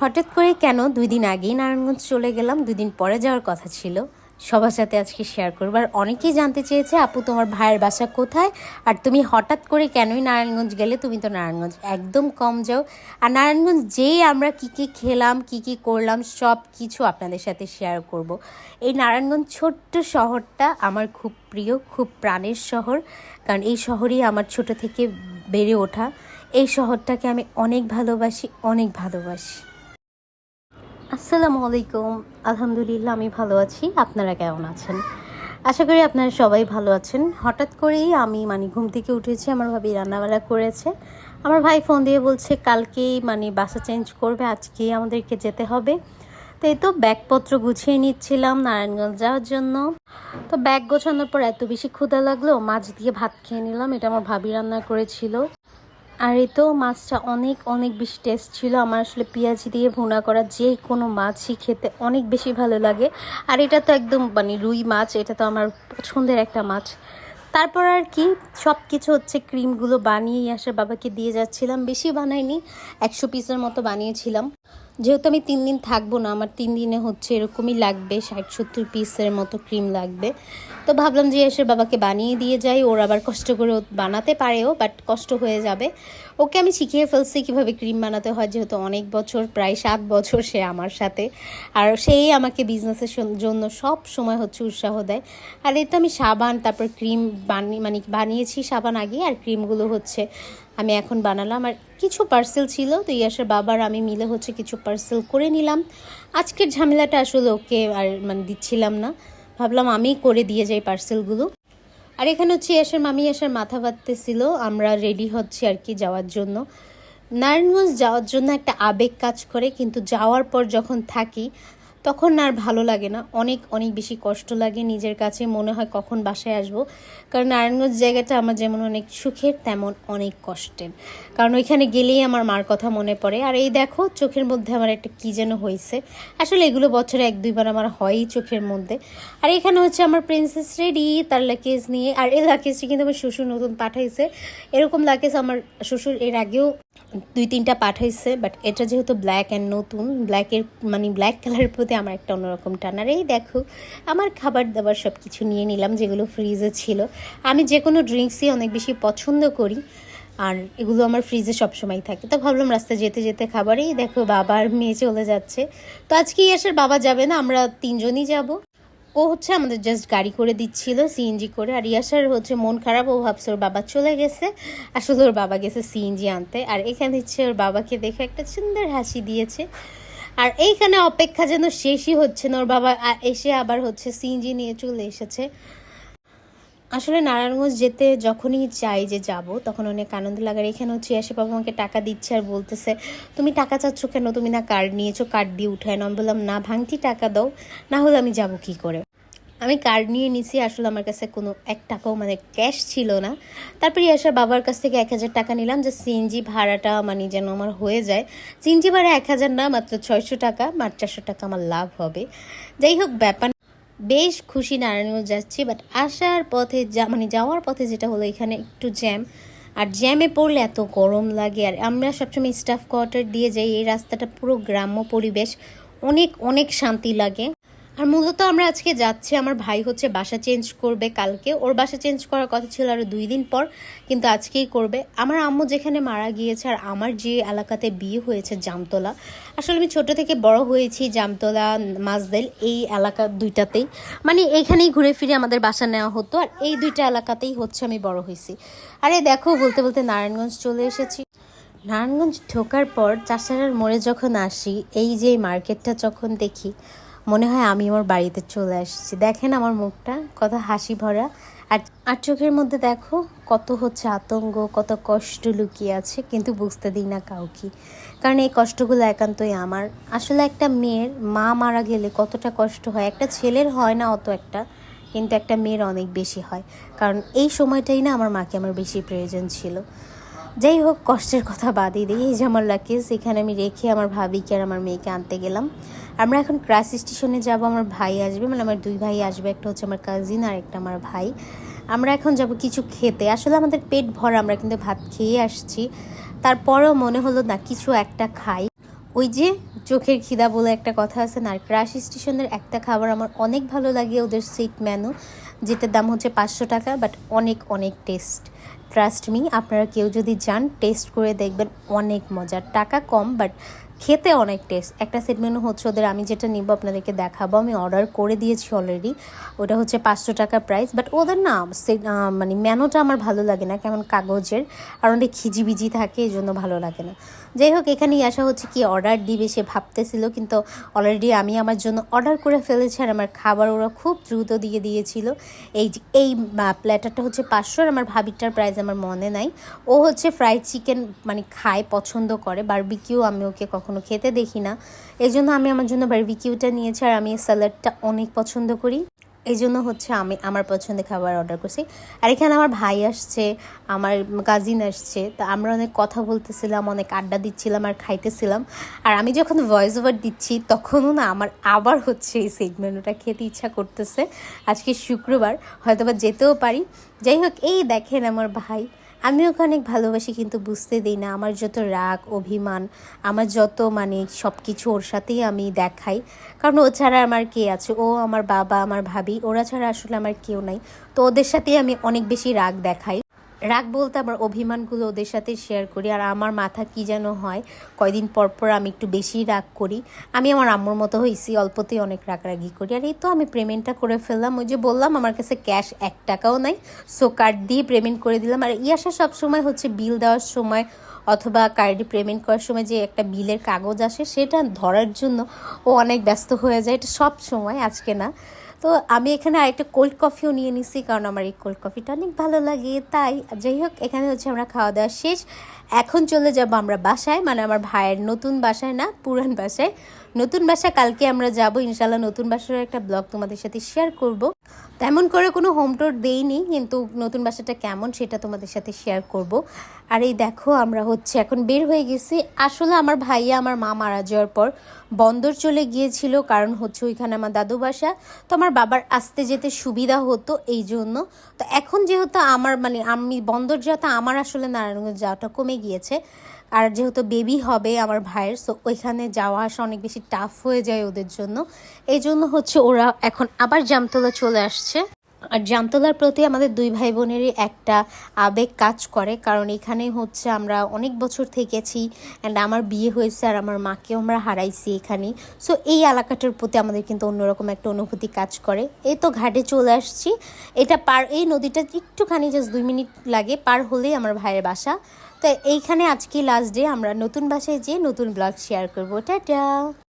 হঠাৎ করে কেন দুই দিন আগেই নারায়ণগঞ্জ চলে গেলাম, দুই দিন পরে যাওয়ার কথা ছিল। সবার সাথে আজকে শেয়ার করব। আর অনেকেই জানতে চেয়েছে, আপু, তোমার ভাইয়ের বাসা কোথায়? আর তুমি হঠাৎ করে কেনই নারায়ণগঞ্জ গেলে? তুমি তো নারায়ণগঞ্জ একদম কম যাও। আর নারায়ণগঞ্জ যেই আমরা কি কি খেলাম, কি কি করলাম, সব কিছু আপনাদের সাথে শেয়ার করব। এই নারায়ণগঞ্জ ছোট্ট শহরটা আমার খুব প্রিয়, খুব প্রাণের শহর। কারণ এই শহরেই আমার ছোট থেকে বেড়ে ওঠা। এই শহরটাকে আমি অনেক ভালোবাসি অনেক ভালোবাসি। আসসালামু আলাইকুম। আলহামদুলিল্লাহ, আমি ভালো আছি। আপনারা কেমন আছেন? আশা করি আপনারা সবাই ভালো আছেন। হঠাৎ করেই আমি মানে ঘুম থেকে উঠেছি, আমার ভাবি রান্নাবাড়া করেছে। আমার ভাই ফোন দিয়ে বলছে, কালকেই মানে বাসা চেঞ্জ করবে, আজকেই আমাদেরকে যেতে হবে। তো এই তো ব্যাগপত্র গুছিয়ে নিচ্ছিলাম নারায়ণগঞ্জ যাওয়ার জন্য। তো ব্যাগ গোছানোর পর এত বেশি ক্ষুধা লাগল, মাছ দিয়ে ভাত খেয়ে নিলাম, এটা আমার ভাবি রান্না করেছিল। আর তো মাছটা অনেক অনেক বেশি টেস্ট ছিল। আমার আসলে পেঁয়াজি দিয়ে ভুনা করা যে কোনো মাছই খেতে অনেক বেশি ভালো লাগে। আর এটা তো একদম মানে রুই মাছ, এটা তো আমার পছন্দের একটা মাছ। তারপর আর কি সব কিছু হচ্ছে ক্রিমগুলো বানিয়েই আসে বাবাকে দিয়ে যাচ্ছিলাম। বেশি বানাইনি, একশো পিসের মতো বানিয়েছিলাম। যেহেতু আমি তিন দিন থাকব না, আমার তিন দিনে হচ্ছে এরকমই লাগবে, ষাট সত্তর পিসের মতো ক্রিম লাগবে। তো ভাবলাম যে এসে বাবাকে বানিয়ে দিয়ে যাই, ওর আবার কষ্ট করে বানাতে পারেও বাট কষ্ট হয়ে যাবে। ওকে আমি শিখিয়ে ফেলছি কীভাবে ক্রিম বানাতে হয়, যেহেতু অনেক বছর, প্রায় সাত বছর সে আমার সাথে। আর সেই আমাকে বিজনেসের জন্য সব সময় হচ্ছে উৎসাহ দেয়। আর এই তো আমি সাবান, তারপর ক্রিম বানিয়ে মানে বানিয়েছি সাবান আগে, আর ক্রিমগুলো হচ্ছে আমি এখন বানালাম। আর কিছু পার্সেল ছিল, তো ইয়াসের বাবার আমি মিলে হচ্ছে কিছু পার্সেল করে নিলাম। আজকের ঝামেলাটা আসলে ওকে আর মানে দিচ্ছিলাম না। ভাবলাম আমি করে দিয়ে যাই পার্সেলগুলো আর এখানে হচ্ছে ইয়াসের মামি, ইয়াসের মাথা বাঁধতেছিল। আমরা রেডি হচ্ছি আর কি যাওয়ার জন্য। নারায়ণগঞ্জ যাওয়ার জন্য একটা আবেগ কাজ করে, কিন্তু যাওয়ার পর যখন থাকি তখন আর ভালো লাগে না। অনেক অনেক বেশি কষ্ট লাগে নিজের কাছে, মনে হয় কখন বাসায় আসব। কারণ নারায়ণগঞ্জ জায়গাটা আমার যেমন অনেক সুখের, তেমন অনেক কষ্টের। কারণ ওইখানে গেলেই আমার মার কথা মনে পড়ে। আর এই দেখো, চোখের মধ্যে আমার একটা কী যেন হয়েছে। আসলে এগুলো বছরে এক, দুইবার আমার হয়ই চোখের মধ্যে। আর এখানে হচ্ছে আমার প্রিন্সেস রেডি তার লাকেজ নিয়ে। আর এই লাকেজটি কিন্তু আমার শ্বশুর নতুন পাঠাইছে। এরকম লাকেজ আমার শ্বশুর এর আগেও দুই তিনটা পাঠাইছে বাট এটা যেহেতু ব্ল্যাক অ্যান্ড নতুন ব্ল্যাকের মানে ব্ল্যাক কালারের প্রতি আমার একটা অন্যরকম টান। আর এই দেখো, আমার খাবার দাবার সব কিছু নিয়ে নিলাম, যেগুলো ফ্রিজে ছিল। আমি যে কোনো ড্রিঙ্কসই অনেক বেশি পছন্দ করি, আর এগুলো আমার ফ্রিজে সবসময় থাকে। তো ভাবলাম রাস্তায় যেতে যেতে খাবারেই দেখো, বাবার মেয়ে চলে যাচ্ছে। তো আজকে ইয়াসের বাবা যাবে না, আমরা তিনজনই যাব। ও হচ্ছে আমাদের জাস্ট গাড়ি করে দিচ্ছিল সিএনজি করে। আর ইয়াসার হচ্ছে মন খারাপ, ও ভাবছে ওর বাবা চলে গেছে। আসলে ওর বাবা গেছে সিএনজি আনতে। আর এখানে হচ্ছে ওর বাবাকে দেখে একটা সুন্দর হাসি দিয়েছে। আর এইখানে অপেক্ষা যেন শেষই হচ্ছে না, ওর বাবা এসে আবার হচ্ছে সিএনজি নিয়ে চলে এসেছে। আসলে নারায়ণগঞ্জ যেতে যখনই চাই যে যাব, তখন অনেক আনন্দ লাগার এখানে হচ্ছে এসে বাবা আমাকে টাকা দিচ্ছে আর বলতেছে, তুমি টাকা চাচ্ছ কেন? তুমি না কার্ড নিয়েছো কার্ড দিয়ে উঠায় না আমি বললাম, না ভাঙতি, টাকা দাও, না হলে আমি যাব কি করে? আমি কার্ড নিয়ে নিছি, আসলে আমার কাছে কোনো এক টাকাও মানে ক্যাশ ছিল না। তারপরে এসে বাবার কাছ থেকে এক হাজার টাকা নিলাম, যে সিএনজি ভাড়াটা মানে যেন আমার হয়ে যায়। সিএনজি ভাড়া এক হাজার না, মাত্র ছয়শো টাকা, মাত্র চারশো টাকা আমার লাভ হবে। যাই হোক, ব্যাপার বেশ খুশি নারায়ণগঞ্জ যাচ্ছি বাট আসার পথে যা মানে যাওয়ার পথে যেটা হলো এখানে একটু জ্যাম আর জ্যামে পড়লে এত গরম লাগে, আর আমরা সবসময় স্টাফ কোয়ার্টার দিয়ে যাই, এই রাস্তাটা পুরো গ্রাম্য পরিবেশ, অনেক অনেক শান্তি লাগে। আর মূলত আমরা আজকে যাচ্ছি, আমার ভাই হচ্ছে বাসা চেঞ্জ করবে কালকে। ওর বাসা চেঞ্জ করার কথা ছিল আরও দুই দিন পর, কিন্তু আজকেই করবে। আমার আম্মু যেখানে মারা গিয়েছে আর আমার যে এলাকাতে বিয়ে হয়েছে জামতলা, আসলে আমি ছোট থেকে বড় হয়েছি জামতলা মাজদেল এই এলাকা দুইটাতেই। মানে এইখানেই ঘুরে ফিরে আমাদের বাসা নেওয়া হতো আর এই দুইটা এলাকাতেই হচ্ছে আমি বড় হয়েছি। আরে দেখো, বলতে বলতে নারায়ণগঞ্জ চলে এসেছি। নারায়ণগঞ্জ ঢোকার পর চাষারার মোড়ে যখন আসি, এই যে মার্কেটটা যখন দেখি মনে হয় আমি আমার বাড়িতে চলে আসছি। দেখেন আমার মুখটা, কত হাসি ভরা। আর আর চোখের মধ্যে দেখো, কত হচ্ছে আতঙ্ক, কত কষ্ট লুকিয়ে আছে, কিন্তু বুঝতে দিই না কাউকে। কারণ এই কষ্টগুলো একান্তই আমার। আসলে একটা মেয়ের মা মারা গেলে কতটা কষ্ট হয়? একটা ছেলের হয় না অত একটা, কিন্তু একটা মেয়ের অনেক বেশি হয়। কারণ এই সময়টাই না আমার মাকে আমার বেশি প্রয়োজন ছিল। যাই হোক, কষ্টের কথা বাদই দিই। এই যে আমার লাকেজ এখানে আমি রেখে আমার ভাবিকে আর আমার মেয়েকে আনতে গেলাম। আমরা এখন ক্রাস স্টেশনে যাব, আমার ভাই আসবে। মানে আমার দুই ভাই আসবে, একটা হচ্ছে আমার কাজিন আর একটা আমার ভাই। আমরা এখন যাব কিছু খেতে। আসলে আমাদের পেট ভরা, আমরা কিন্তু ভাত খেয়ে আসছি। তারপরেও মনে হলো না, কিছু একটা খাই। ওই যে চোখের খিদা বলে একটা কথা আছে না, আর ক্রাশ স্টেশনের একটা খাবার আমার অনেক ভালো লাগে, ওদের সিট মেনু যেটার দাম হচ্ছে পাঁচশো টাকা বাট অনেক অনেক টেস্ট ট্রাস্ট মি আপনারা কেউ যদি যান টেস্ট করে দেখবেন অনেক মজার টাকা কম বাট খেতে অনেক টেস্ট একটা সেট মেনু হচ্ছে ওদের, আমি যেটা নিব আপনাদেরকে দেখাবো। আমি অর্ডার করে দিয়েছি অলরেডি ওটা হচ্ছে পাঁচশো টাকা প্রাইস বাট ওদের না মানে মেনুটা আমার ভালো লাগে না, কেমন কাগজের। আর অনেক খিজিবিজি থাকে এই জন্য ভালো লাগে না। যাই হোক এখানেই আসা হচ্ছে কি অর্ডার দিবে, সে ভাবতেছিল, কিন্তু অলরেডি আমি আমার জন্য অর্ডার করে ফেলেছি আর আমার খাবার ওরা খুব দ্রুত দিয়ে দিয়েছিল। এই এই প্ল্যাটারটা হচ্ছে পাঁচশো আর আমার ভাবিটার প্রাইস আমার মনে নাই। ও হচ্ছে ফ্রাইড চিকেন মানে খায়, পছন্দ করে। বারবিকিউ আমি ওকে কখনো খেতে দেখি না। এই জন্য আমি আমার জন্য বারবিকিউটা নিয়েছি আর আমি স্যালাডটা অনেক পছন্দ করি। এই জন্য হচ্ছে আমি আমার পছন্দের খাবার অর্ডার করছি। আর এখানে আমার ভাই আসছে, আমার কাজিন আসছে, তা আমরা অনেক কথা বলতেছিলাম, অনেক আড্ডা দিচ্ছিলাম আর খাইতেছিলাম। আর আমি যখন ভয়েস ওভার দিচ্ছি, তখনও না আমার আবার হচ্ছে এই সেগমেন্টটা খেতে ইচ্ছা করতেছে। আজকে শুক্রবার হয়তো বা যেতেও পারি। যাই হোক, এই দেখেন আমার ভাই। আমি ওকে অনেক ভালোবাসি, কিন্তু বুঝতে দিই না। আমার যত রাগ, অভিমান, আমার যত মানে সব কিছু ওর সাথেই আমি দেখাই। কারণ ও ছাড়া আমার কে আছে? ও আমার বাবা, আমার ভাবি, ওরা ছাড়া আসলে আমার কেউ নাই। তো ওদের সাথেই আমি অনেক বেশি রাগ দেখাই। রাগ বলতে আমার অভিমানগুলো ওদের সাথে শেয়ার করি, আর আমার মাথা কি যেন হয়, কয়দিন পর পর আমি একটু বেশি রাগ করি। আমি আমার আম্মুর মতো হয়েছি, অল্পতেই অনেক রাগারাগি করি, আর এই তো আমি পেমেন্টটা করে ফেললাম, ওই যে বললাম আমার কাছে ক্যাশ এক টাকাও নাই সো কার্ড দিয়ে পেমেন্ট করে দিলাম, আর ইয়াসা সব সময় হচ্ছে বিল দেওয়ার সময় অথবা কার্ডে পেমেন্ট করার সময় যে একটা বিলের কাগজ আসে, সেটা ধরার জন্য ও অনেক ব্যস্ত হয়ে যায়, এটা সব সময় আজকে না। তো আমি এখানে আরেকটা কোল্ড কফিও নিয়ে নিছি, কারণ আমার এই কোল্ড কফিটা অনেক ভালো লাগে। তাই যাই হোক, এখানে হচ্ছে আমরা খাওয়া দাওয়া শেষ। এখন চলে যাব আমরা বাসায় মানে আমার ভাইয়ের নতুন বাসায় না, পুরান বাসায়। নতুন বাসা, কালকে আমরা যাব ইনশাল্লাহ নতুন বাসার একটা ব্লগ তোমাদের সাথে শেয়ার করব। তেমন করে কোনো হোম টোর দেইনি, কিন্তু নতুন বাসাটা কেমন সেটা তোমাদের সাথে শেয়ার করব। আর এই দেখো, আমরা হচ্ছে এখন বের হয়ে গেছি। আসলে আমার ভাইয়া, আমার মা মারা যাওয়ার পর বন্দর চলে গিয়েছিল, কারণ হচ্ছে ওইখানে আমার দাদু বাসা। তো আমার বাবার আসতে যেতে সুবিধা হতো এই জন্য। তো এখন যেহেতু আমার মানে আমি বন্দর যাওয়াটা আমার আসলে নারায়ণগঞ্জ যাওয়াটা কমে গিয়েছে। আর যেহেতু বেবি হবে আমার ভাইয়ের সো ওইখানে যাওয়া আসা অনেক বেশি টাফ হয়ে যায় ওদের জন্য। এই জন্য হচ্ছে ওরা এখন আবার জামতলা চলে আসছে। আর জামতলার প্রতি আমাদের দুই ভাই বোনেরই একটা আবেগ কাজ করে, কারণ এখানে হচ্ছে আমরা অনেক বছর থেকেছি অ্যান্ড আমার বিয়ে হয়েছে আর আমার মাকেও আমরা হারাইছি এখানে। সো এই এলাকাটার প্রতি আমাদের কিন্তু অন্যরকম একটা অনুভূতি কাজ করে। এই তো ঘাটে চলে আসছি। এটা পার, এই নদীটা একটুখানি জাস্ট দুই মিনিট লাগে, পার হলেই আমার ভাইয়ের বাসা। তো এইখানে আজকে লাস্ট ডে আমরা নতুন বাসায় যেয়ে নতুন ব্লগ শেয়ার করব। টাটা!